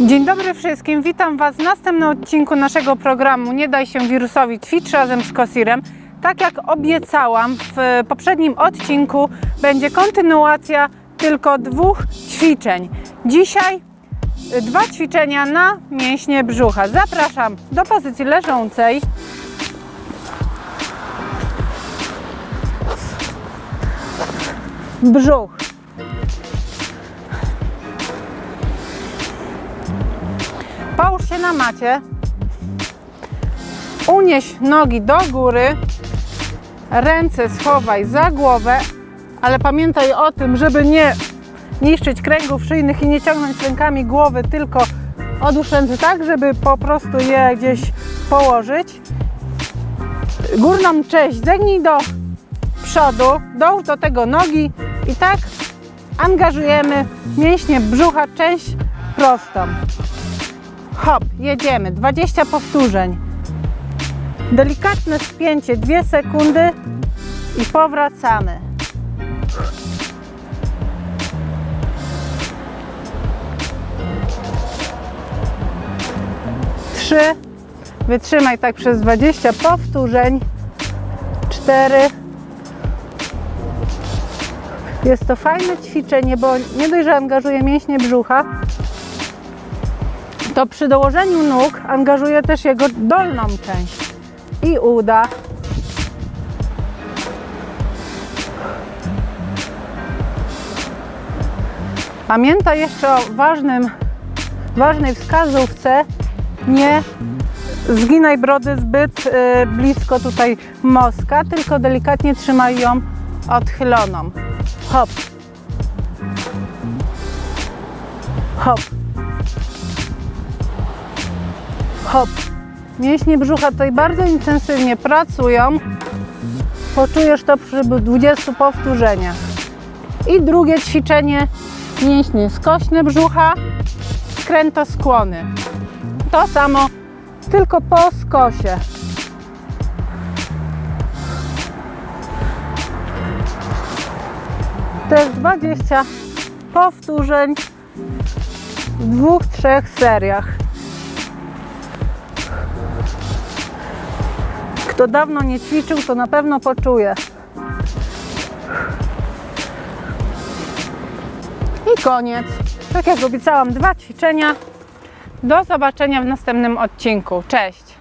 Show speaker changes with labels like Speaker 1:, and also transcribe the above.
Speaker 1: Dzień dobry wszystkim, witam Was w następnym odcinku naszego programu Nie daj się wirusowi ćwicz razem z Kosirem. Tak jak obiecałam w poprzednim odcinku będzie kontynuacja tylko dwóch ćwiczeń. Dzisiaj y, dwa ćwiczenia na mięśnie brzucha. Zapraszam do pozycji leżącej. Brzuch. Połóż się na macie. Unieś nogi do góry. Ręce schowaj za głowę, ale pamiętaj o tym, żeby nie niszczyć kręgów szyjnych i nie ciągnąć rękami głowy, tylko odłóż ręce tak, żeby po prostu je gdzieś położyć. Górną część zegnij do przodu, dołóż do tego nogi i tak angażujemy mięśnie brzucha, część prostą. Hop, jedziemy. 20 powtórzeń. Delikatne spięcie, 2 sekundy i powracamy. Trzy. Wytrzymaj tak przez 20 powtórzeń. Cztery. Jest to fajne ćwiczenie, bo nie dość, że angażuje mięśnie brzucha, to przy dołożeniu nóg angażuje też jego dolną część i uda. Pamiętaj jeszcze o ważnym, ważnej wskazówce. Nie zginaj brody zbyt y, blisko tutaj moska, tylko delikatnie trzymaj ją odchyloną. Hop. Hop. Hop. Mięśnie brzucha tutaj bardzo intensywnie pracują. Poczujesz to przy 20 powtórzeniach. I drugie ćwiczenie mięśnie skośne brzucha, skrętoskłony. To samo, tylko po skosie. Też 20 powtórzeń w dwóch, trzech seriach. Kto dawno nie ćwiczył, to na pewno poczuje. I koniec. Tak jak obiecałam, dwa ćwiczenia. Do zobaczenia w następnym odcinku. Cześć!